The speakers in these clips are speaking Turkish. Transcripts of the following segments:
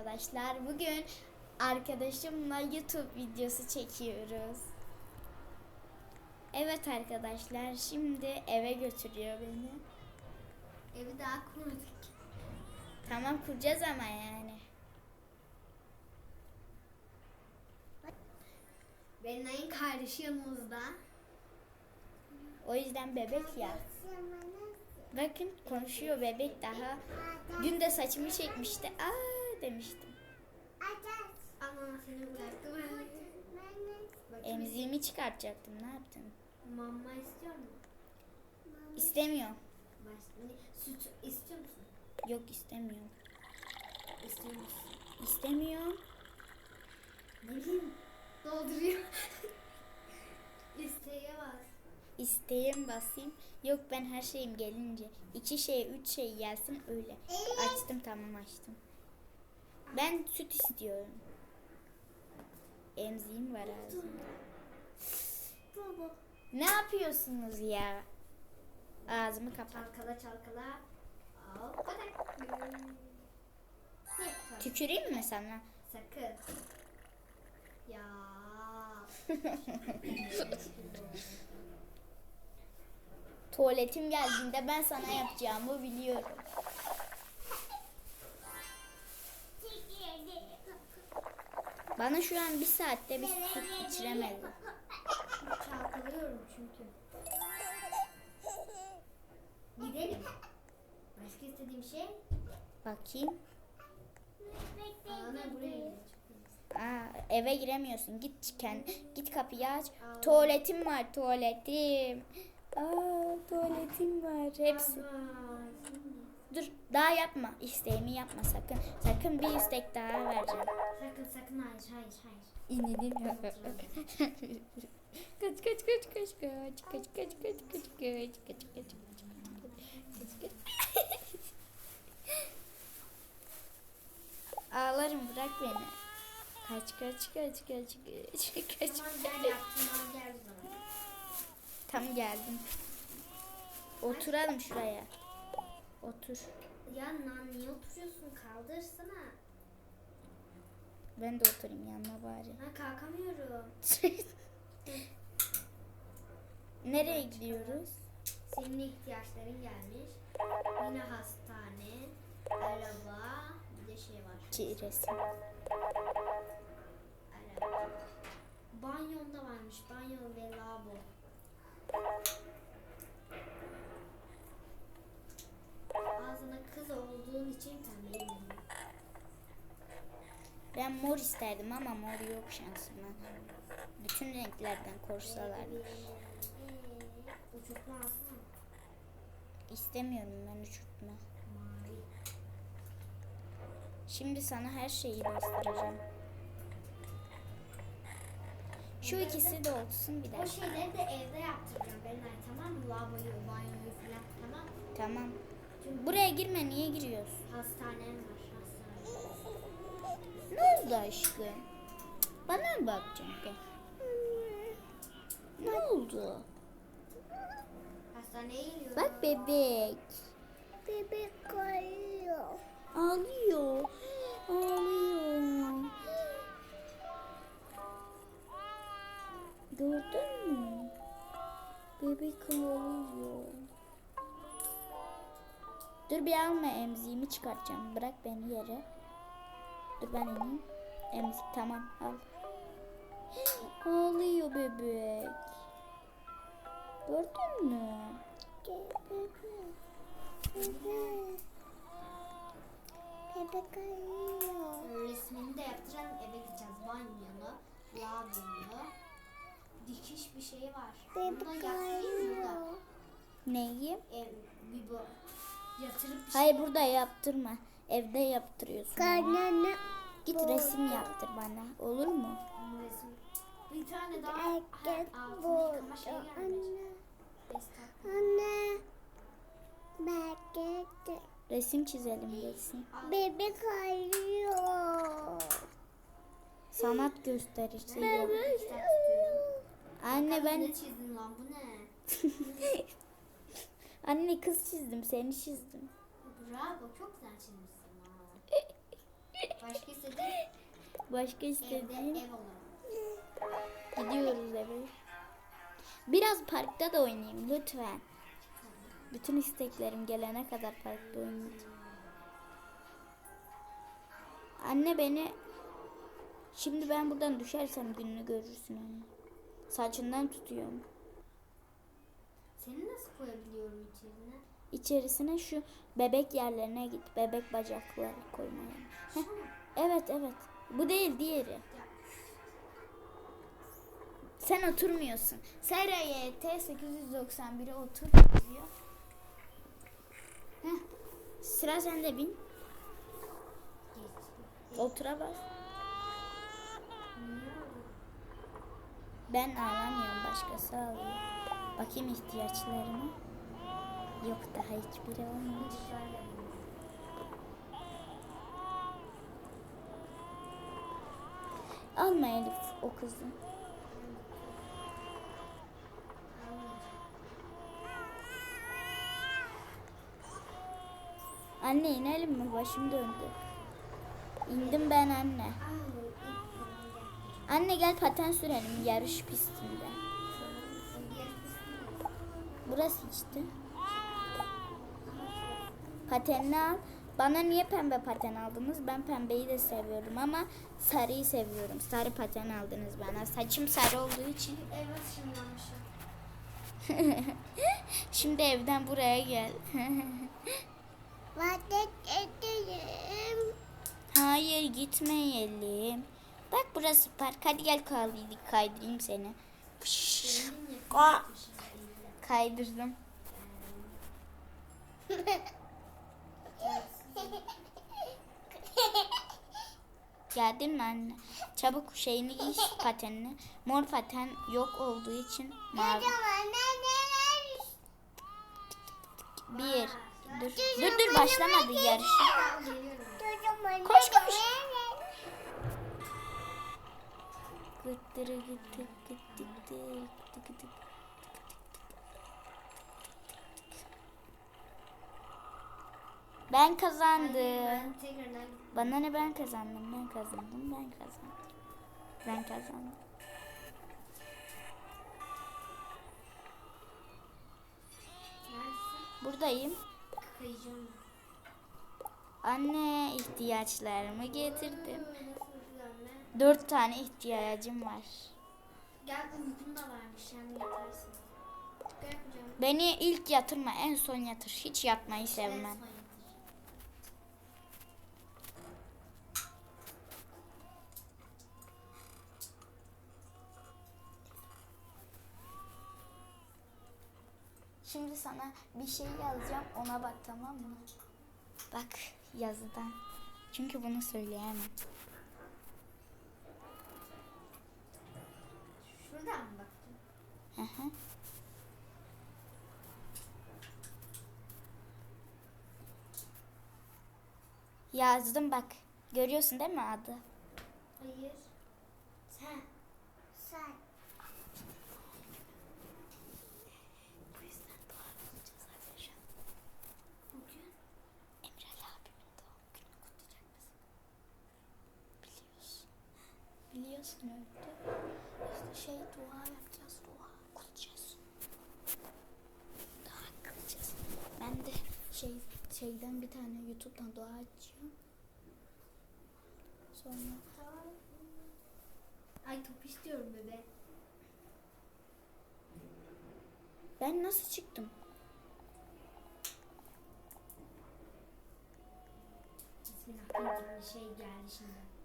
arkadaşlar. Bugün arkadaşımla YouTube videosu çekiyoruz. Evet arkadaşlar şimdi eve götürüyor beni. Evi daha kurmadık. Tamam kuracağız ama yani. Berenay'ın kardeşi yanımızda. O yüzden bebek ya. Bakın konuşuyor bebek daha. Dün de saçımı çekmişti. Aa demiştim. Ama seni bıraktım. Bakayım, Emziğimi çıkartacaktım. Ne yaptın? Mama istiyor mu? Baş, ne, süt istiyor musun? Yok istemiyorum. İstiyor musun? İstemiyorum. Ne bileyim. Dolduruyor. İsteğe bas. İsteğim basayım. Yok ben her şeyim gelince. iki şey, üç şey gelsin öyle. Açtım tamam açtım. Ben süt istiyorum. Emziğim var ağzımda. Baba. Ne yapıyorsunuz ya? Ağzımı kapat. Çalkala çalkala. Al. Tüküreyim mi sana? Sakın. Ya. Tuvaletim geldiğinde ben sana yapacağımı biliyorum. Bana şu an bir saatte bir süt içiremedi. Çalkalıyorum çünkü. Gidelim. Başka istediğim şey? Bakayım. Ana buraya gidelim. Aa, eve giremiyorsun. Git çıkan. Git kapıyı aç. Tuvaletim var tuvaletim. Aa, tuvaletim var. Hepsi. Aa. Dur daha yapma. İsteğimi yapma sakın. Sakın bir istek daha vereceğim. Sakın sakın hayır hayır hayır. İnelim. kaç kaç kaç kaç kaç kaç kaç kaç kaç kaç kaç kaç kaç kaç Ağlarım bırak beni. Kaç kaç kaç kaç kaç kaç Tamam gel yaptım gel. Tam geldim. Oturalım şuraya. Otur. Ya lan niye oturuyorsun kaldırsana. Ben de oturayım yanına bari. Ha kalkamıyorum. Nereye gidiyoruz? Senin ihtiyaçların gelmiş. Yine hastane, araba, bir de şey var. Ki resim. Araba. Banyonda varmış. Banyo ve lavabo. Ben mor isterdim ama mor yok şansıma. Bütün renklerden korsalarmış. İstemiyorum ben uçurtma. Şimdi sana her şeyi bastıracağım. Şu ikisi de olsun bir O dakika. şeyleri de evde yaptıracağım Berenay tamam mı? Lavaboyu, banyoyu falan tamam mı? Tamam. Çünkü Buraya girme niye giriyorsun? hastanem var hastane. Ne oldu aşkım? Bana mı bakacaksın? Gel. Ne oldu? Hastaneye. Bak bebek. Bebek ağlıyor. Ağlıyor. Ağlıyor. Gördün mü? Bebek ağlıyor. Dur bir alma emziğimi çıkartacağım. Bırak beni yere. Dur ben ineyim. Emzik tamam al. Ağlıyor bebek. Gördün mü? Bebek ağlıyor. Resmini de yaptıralım eve gideceğiz. Banyolu, lavabolu, dikiş bir şey var. Mı da? Neyi? Ev, bir bu. Yatırıp bir Hayır burada yaptırma. Evde yaptırıyorsun. Karnını Git resim yaptır bana. Olur mu? resim. Bir tane daha ha, erkek şey. Anne, anne. Bebek, Resim çizelim resim. bebek ağlıyor. Sanat gösterisi tutuyorum. Anne ben Ne çizdin lan bu ne? anne kız çizdim, seni çizdim. Bravo çok güzel çizmişsin Başka Başka Evde istediğin? ev olarak. Gidiyoruz eve. Biraz parkta da oynayayım lütfen. Bütün isteklerim gelene kadar parkta oynayacağım. Anne beni Şimdi ben buradan düşersem gününü görürsün anne. Saçından tutuyorum. Seni nasıl koyabiliyorum içerine? İçerisine şu bebek yerlerine git. Bebek bacakları koymaya. Evet evet. Bu değil diğeri. Sen oturmuyorsun. Seraya T891'e otur diyor. Sıra sende bin. Otura bas. Ben ağlamıyorum başkası ağlıyor. Bakayım ihtiyaçlarına. Yok daha hiçbiri olmamış. Alma Elif o kızı. Anne inelim mi? Başım döndü. İndim ben anne. Anne gel paten sürelim yarış pistinde. Burası işte. Patenini al. Bana niye pembe paten aldınız? Ben pembeyi de seviyorum ama sarıyı seviyorum. Sarı paten aldınız bana. Saçım sarı olduğu için. Evet şunlanmışım. Şimdi evden buraya gel. Vadet edeyim. Hayır gitmeyelim. Bak burası park. Hadi gel kaydırayım, kaydırayım seni. Kaydırdım. Geldin mi anne? Çabuk şeyini giy patenini. Mor paten yok olduğu için mavi. Bir. Dur. Dur dur başlamadı yarış. Koş, koş. Gıttırı gıttır gıttır gıttır gıttır. Ben kazandım. Ben Bana ne ben kazandım, ben kazandım, ben kazandım. Ben kazandım. Buradayım. Anne ihtiyaçlarımı getirdim. Dört tane ihtiyacım var. Gel uykum da varmış yani yatarsın. Gel canım. Beni ilk yatırma, en son yatır. Hiç yatmayı sevmem. Şimdi sana bir şey yazacağım, ona bak tamam mı? Bak yazıdan. Çünkü bunu söyleyemem. Şuradan mı baktın? Hı hı. Yazdım bak. Görüyorsun değil mi adı? Hayır. Sen. Sen. Bu yüzden dua okuyacağız arkadaşlar. Bugün. Emre abimin doğum gününü kutlayacak mısın? Biliyorsun. Öyle. İşte şey dua yapacağız. Dua kutlayacağız. Dua kılacağız. Ben de şey şeyden bir tane YouTube'dan dua açacağım. Sonra Ay top istiyorum bebe. ben nasıl çıktım? Bismillah bir şey geldi şimdi.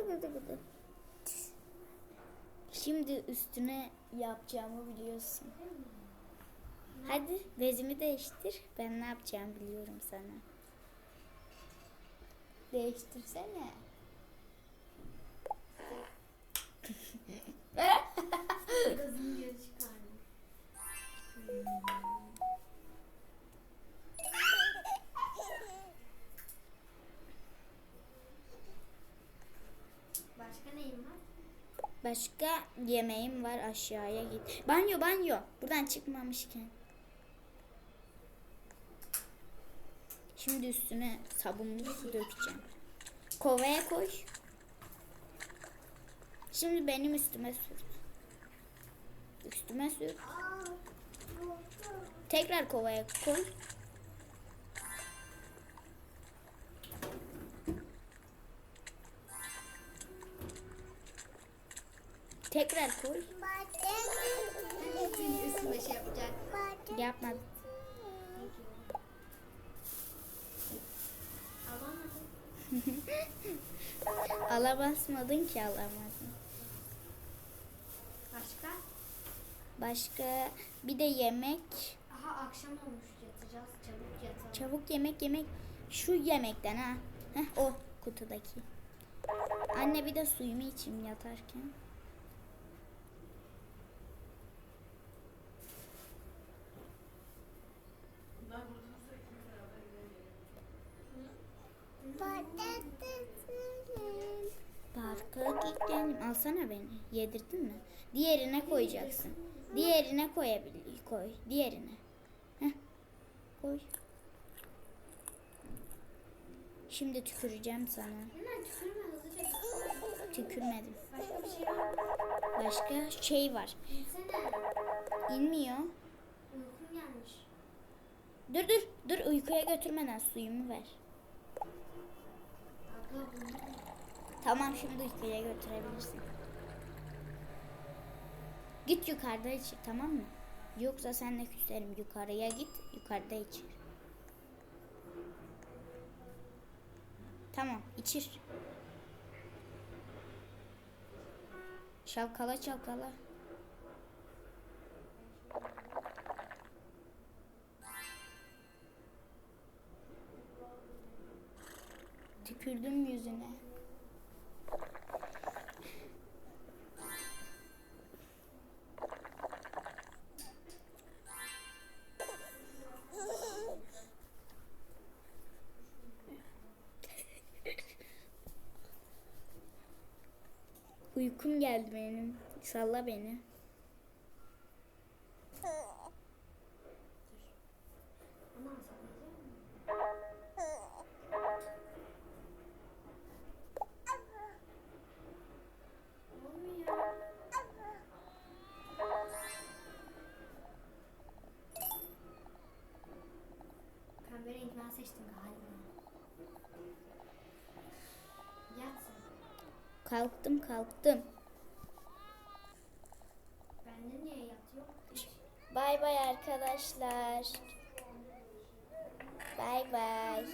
Gıdı gıdı gıdı. Şimdi üstüne yapacağımı biliyorsun. Hadi bezimi değiştir. Ben ne yapacağımı biliyorum sana. Değiştirsene. Kızın geri çıkardım. Başka yemeğim var aşağıya git. Banyo banyo. Buradan çıkmamışken. Şimdi üstüne sabunlu su dökeceğim. Kovaya koy. Şimdi benim üstüme sür. Üstüme sür. Tekrar kovaya koy. Tekrar koy. Senin üstüne şey yapacak. Alamadım. Ala basmadın ki alamadın. Başka? Başka bir de yemek. Aha akşam olmuş yatacağız. Çabuk yatalım. Çabuk yemek yemek. Şu yemekten ha. Heh, o kutudaki. Anne bir de suyumu içeyim yatarken. Parka gittim. Alsana beni. Yedirdin mi? Diğerine koyacaksın. Diğerine koyabil koy. Diğerine. Heh. Koy. Şimdi tüküreceğim sana. Tükürmedim. Başka şey var. İnmiyor. Dur dur. Dur uykuya götürmeden suyumu ver. Tamam şimdi uykuya götürebilirsin. Git yukarıda içir tamam mı? Yoksa senle küserim. Yukarıya git. Yukarıda içir. Tamam içir. Çalkala çalkala. Tükürdüm yüzüne. Uykum geldi benim. Salla beni. Ben seçtim galiba. Yatsın. Kalktım kalktım. Bende niye yat yok? Bay bay arkadaşlar. Bay bay.